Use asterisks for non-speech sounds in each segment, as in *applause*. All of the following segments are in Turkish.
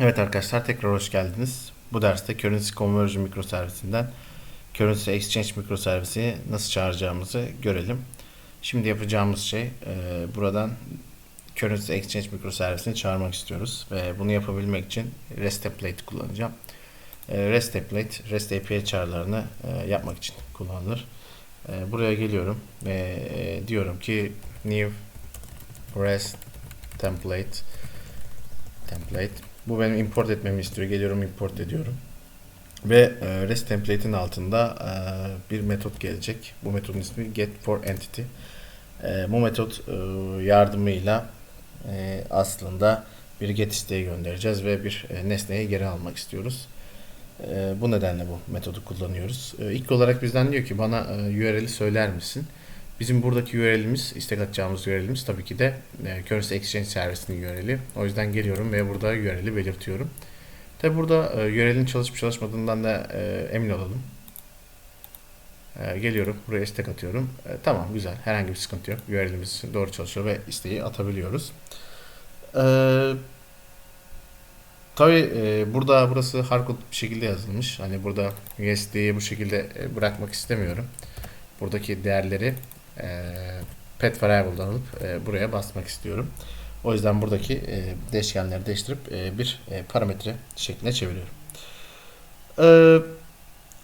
Evet arkadaşlar tekrar hoş geldiniz. Bu derste Currency Conversion mikroservisinden Currency Exchange mikroservisini nasıl çağıracağımızı görelim. Şimdi yapacağımız şey e, buradan Currency Exchange mikroservisini çağırmak istiyoruz ve bunu yapabilmek için REST template kullanacağım. E, REST template REST API çağrılarını e, yapmak için kullanılır. E, buraya geliyorum ve e, diyorum ki new REST template template bu benim import etmemi istiyor. Geliyorum import ediyorum. Ve e, REST template'in altında e, bir metot gelecek. Bu metodun ismi get for entity. E, bu metot e, yardımıyla e, aslında bir get isteği göndereceğiz ve bir e, nesneyi geri almak istiyoruz. E, bu nedenle bu metodu kullanıyoruz. E, ilk olarak bizden diyor ki bana e, URL'i söyler misin? Bizim buradaki URL'imiz, istek atacağımız URL'imiz tabii ki de e, Currency Exchange servisinin URL'i. O yüzden geliyorum ve burada URL'i belirtiyorum. Tabi burada e, URL'in çalışıp çalışmadığından da e, emin olalım. E, geliyorum, buraya istek atıyorum. E, tamam, güzel. Herhangi bir sıkıntı yok. URL'imiz doğru çalışıyor ve isteği atabiliyoruz. E, tabii e, burada burası hardcode bir şekilde yazılmış. Hani burada USD'yi bu şekilde e, bırakmak istemiyorum. Buradaki değerleri e, pet variable'dan alıp e, buraya basmak istiyorum. O yüzden buradaki e, değişkenleri değiştirip e, bir e, parametre şekline çeviriyorum. E,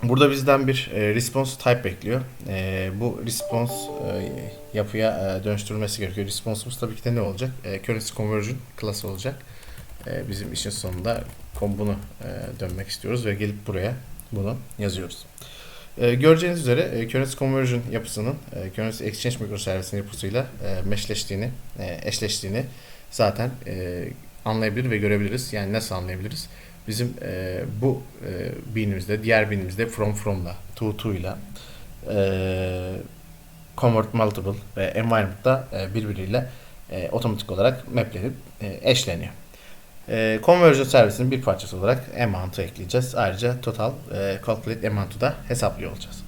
burada bizden bir e, response type bekliyor. E, bu response e, yapıya e, dönüştürülmesi gerekiyor. Response'umuz tabii ki de ne olacak? E, currency conversion class olacak. E, bizim işin sonunda kombunu e, dönmek istiyoruz ve gelip buraya bunu yazıyoruz. E, göreceğiniz üzere e, Currency Conversion yapısının e, Currency Exchange mikroservisinin yapısıyla e, meşleştiğini, e, eşleştiğini zaten e, anlayabilir ve görebiliriz. Yani nasıl anlayabiliriz? Bizim e, bu e, binimizde, diğer binimizde from from'la, to to ile e, convert multiple ve environment'da e, birbiriyle e, otomatik olarak maplenip e, eşleniyor. E, conversion servisinin bir parçası olarak amount'u ekleyeceğiz. Ayrıca total e, calculate amount'u da hesaplıyor olacağız.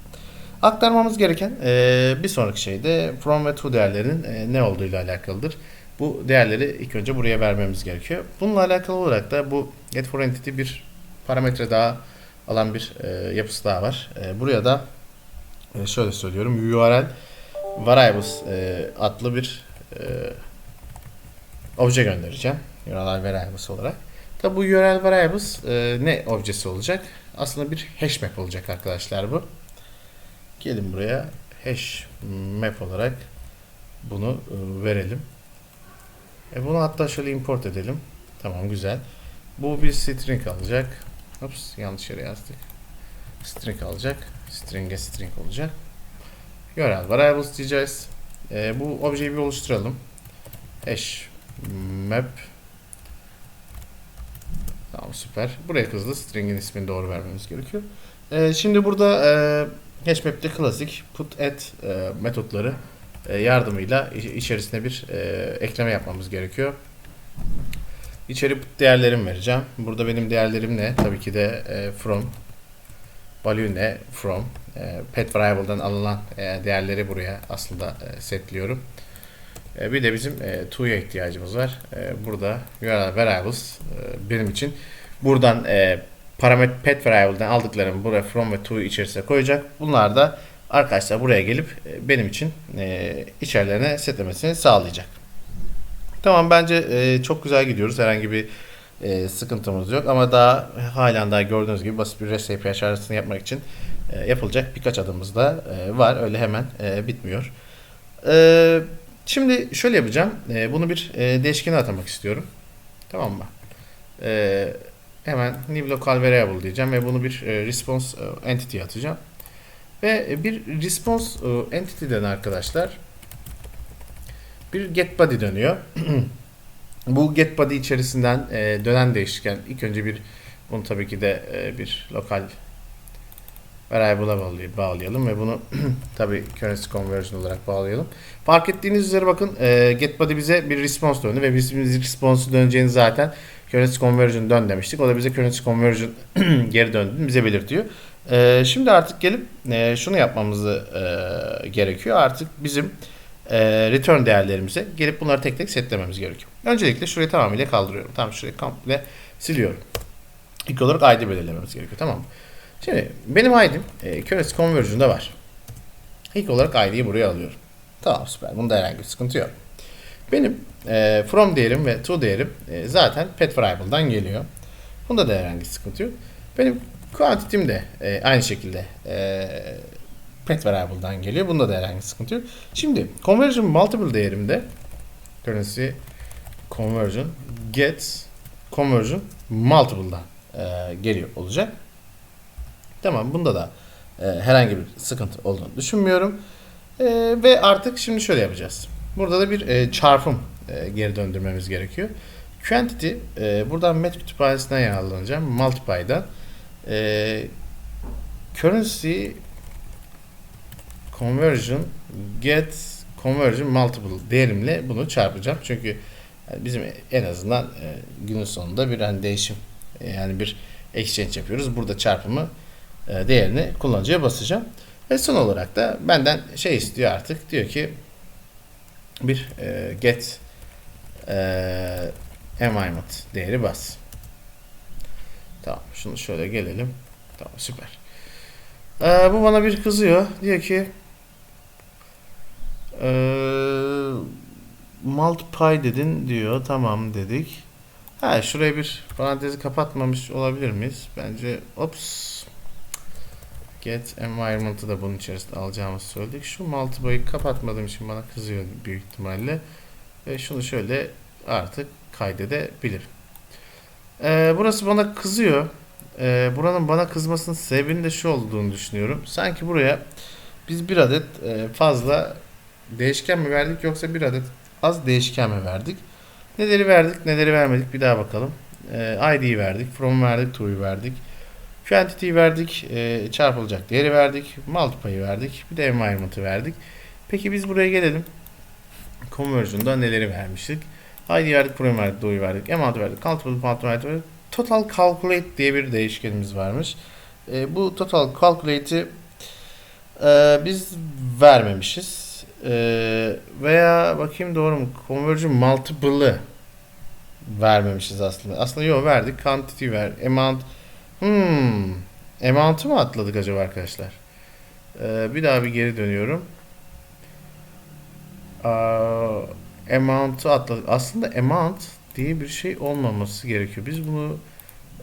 Aktarmamız gereken e, bir sonraki şey de from ve to değerlerinin e, ne olduğuyla alakalıdır. Bu değerleri ilk önce buraya vermemiz gerekiyor. Bununla alakalı olarak da bu get for entity bir parametre daha alan bir e, yapısı daha var. E, buraya da e, şöyle söylüyorum URL variables e, adlı bir e, obje göndereceğim. URL variables olarak. Tabi bu URL variables e, ne objesi olacak? Aslında bir hash map olacak arkadaşlar bu. Gelin buraya hash map olarak bunu e, verelim. E bunu hatta şöyle import edelim. Tamam güzel. Bu bir string alacak. Ops yanlış yere yazdık. String alacak. String'e string olacak. URL variables diyeceğiz. E, bu objeyi bir oluşturalım. Hash map Tamam süper. Buraya hızlı string'in ismini doğru vermemiz gerekiyor. E, şimdi burada e, hashmap'te klasik put add e, metotları e, yardımıyla içerisine bir e, ekleme yapmamız gerekiyor. İçeri put değerlerimi vereceğim. Burada benim değerlerim ne? Tabii ki de e, from value ne? From e, pet variable'dan alınan e, değerleri buraya aslında e, setliyorum. E, bir de bizim e, to'ya ihtiyacımız var. E, burada URL variables e, benim için buradan e, parametre pet variable'dan aldıklarımı buraya from ve to içerisine koyacak. Bunlar da arkadaşlar buraya gelip e, benim için e, içerilerine setlemesini sağlayacak. Tamam bence e, çok güzel gidiyoruz. Herhangi bir e, sıkıntımız yok ama daha halen daha gördüğünüz gibi basit bir REST API çağrısını yapmak için e, yapılacak birkaç adımımız da e, var. Öyle hemen e, bitmiyor. E, şimdi şöyle yapacağım. E, bunu bir e, değişkene atamak istiyorum. Tamam mı? E, hemen new local variable diyeceğim ve bunu bir e, response e, entity atacağım. Ve bir response e, entity'den arkadaşlar bir get body dönüyor. *clears throat* Bu get body içerisinden e, dönen değişken ilk önce bir bunu tabii ki de e, bir lokal variable'a bağlayalım ve bunu *clears throat* tabii currency conversion olarak bağlayalım. Fark ettiğiniz üzere bakın e, get body bize bir response döndü ve bizim response'u döneceğini zaten currency conversion dön demiştik. O da bize currency conversion *clears throat* geri döndüğünü bize belirtiyor. E, şimdi artık gelip e, şunu yapmamızı e, gerekiyor. Artık bizim e, return değerlerimize gelip bunları tek tek setlememiz gerekiyor. Öncelikle şurayı tamamıyla kaldırıyorum. Tamam şurayı komple siliyorum. İlk olarak ID belirlememiz gerekiyor tamam mı? Şimdi benim ID'm e, Currency Conversion'da var. İlk olarak ID'yi buraya alıyorum. Tamam süper. Bunda herhangi bir sıkıntı yok. Benim e, from değerim ve to değerim e, zaten pet variable'dan geliyor. Bunda da herhangi bir sıkıntı yok. Benim quantity'm de e, aynı şekilde e, pet variable'dan geliyor. Bunda da herhangi bir sıkıntı yok. Şimdi conversion multiple değerimde currency conversion get conversion multiple'dan e, geliyor olacak. Tamam bunda da e, herhangi bir sıkıntı olduğunu düşünmüyorum. E, ve artık şimdi şöyle yapacağız. Burada da bir e, çarpım e, geri döndürmemiz gerekiyor. Quantity e, buradan met kütüphanesinden yararlanacağım. Multiply'dan. E, currency conversion get conversion multiple değerimle bunu çarpacağım. Çünkü yani bizim en azından e, günün sonunda bir hani değişim e, yani bir exchange yapıyoruz. Burada çarpımı e, değerini kullanıcıya basacağım. Ve son olarak da benden şey istiyor artık. Diyor ki bir e, get e, environment değeri bas. Tamam. Şunu şöyle gelelim. Tamam süper. E, bu bana bir kızıyor. Diyor ki e, multiply dedin diyor. Tamam dedik. Ha şuraya bir parantezi kapatmamış olabilir miyiz? Bence ops get environment'ı da bunun içerisinde alacağımızı söyledik. Şu multiply'ı kapatmadığım için bana kızıyor büyük ihtimalle. Ve şunu şöyle artık kaydedebilirim. Ee, burası bana kızıyor. Ee, buranın bana kızmasının sebebinin de şu olduğunu düşünüyorum. Sanki buraya biz bir adet e, fazla değişken mi verdik yoksa bir adet az değişken mi verdik? Neleri verdik, neleri vermedik bir daha bakalım. Ee, ID'yi verdik, from verdik, to'yu verdik. Quantity verdik, e, çarpılacak değeri verdik, multiply'ı verdik, bir de environment'ı verdik. Peki biz buraya gelelim. Conversion'da neleri vermiştik? ID verdik, from verdik, do'yu verdik, amount verdik, countable amount verdik. Total calculate diye bir değişkenimiz varmış. E, bu total calculate'i e, biz vermemişiz. E, veya bakayım doğru mu? Conversion multiple'ı vermemişiz aslında. Aslında yok verdik. Quantity ver. Amount Hmm. Amount'u mu atladık acaba arkadaşlar? Ee, bir daha bir geri dönüyorum. Aa, amount'u atladık. Aslında amount diye bir şey olmaması gerekiyor. Biz bunu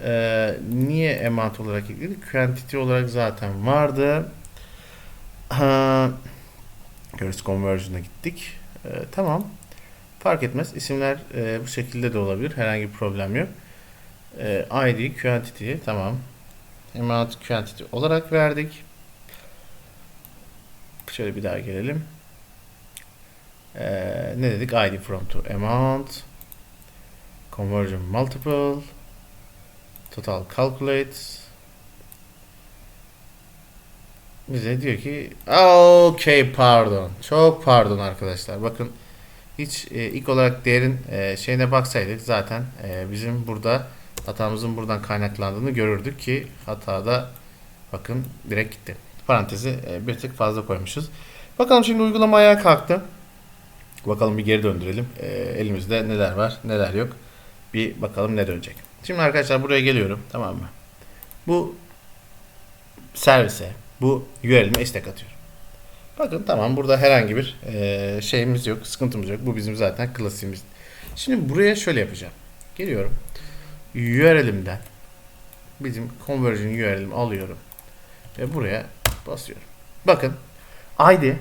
e, niye amount olarak ekledik? Quantity olarak zaten vardı. Ha, Curse Conversion'a gittik. E, tamam. Fark etmez. İsimler e, bu şekilde de olabilir. Herhangi bir problem yok. E, ID quantity tamam. Amount quantity olarak verdik. Şöyle bir daha gelelim. E, ne dedik? ID from to amount conversion multiple total calculate bize diyor ki okay pardon çok pardon arkadaşlar bakın hiç e, ilk olarak değerin e, şeyine baksaydık zaten e, bizim burada hatamızın buradan kaynaklandığını görürdük ki hatada bakın direkt gitti. Parantezi e, bir tık fazla koymuşuz. Bakalım şimdi uygulama ayağa kalktı. Bakalım bir geri döndürelim. E, elimizde neler var neler yok. Bir bakalım ne dönecek. Şimdi arkadaşlar buraya geliyorum tamam mı? Bu servise bu URL'ime istek atıyorum. Bakın tamam burada herhangi bir e, şeyimiz yok, sıkıntımız yok. Bu bizim zaten klasiğimiz. Şimdi buraya şöyle yapacağım. Geliyorum. URL'imden bizim conversion URL'imi alıyorum ve buraya basıyorum. Bakın ID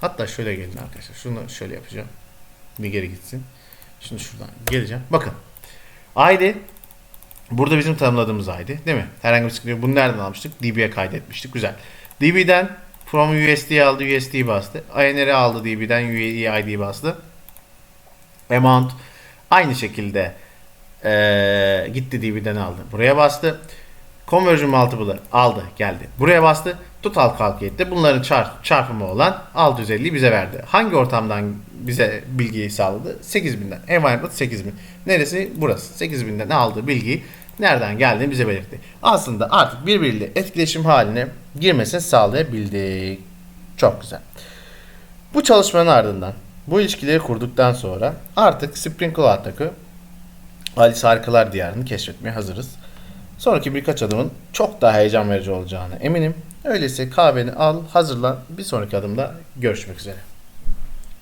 hatta şöyle gelin arkadaşlar. Şunu şöyle yapacağım. Bir geri gitsin. Şunu şuradan geleceğim. Bakın ID burada bizim tanımladığımız ID değil mi? Herhangi bir sıkıntı yok. Bunu nereden almıştık? DB'ye kaydetmiştik. Güzel. DB'den from USD aldı. USD bastı. INR'i aldı DB'den UAE ID bastı. Amount aynı şekilde ee, gitti DB'den aldı. Buraya bastı. Conversion multiple'ı aldı geldi. Buraya bastı. Total calculate'de bunların çarp, çarpımı olan 650'yi bize verdi. Hangi ortamdan bize bilgiyi sağladı? 8000'den. Environment 8000. Neresi? Burası. 8000'den aldığı bilgiyi nereden geldiğini bize belirtti. Aslında artık birbiriyle etkileşim haline girmesini sağlayabildik. Çok güzel. Bu çalışmanın ardından bu ilişkileri kurduktan sonra artık Spring Cloud'daki Alice Harikalar Diyarı'nı keşfetmeye hazırız. Sonraki birkaç adımın çok daha heyecan verici olacağını eminim. Öyleyse kahveni al, hazırlan. Bir sonraki adımda görüşmek üzere.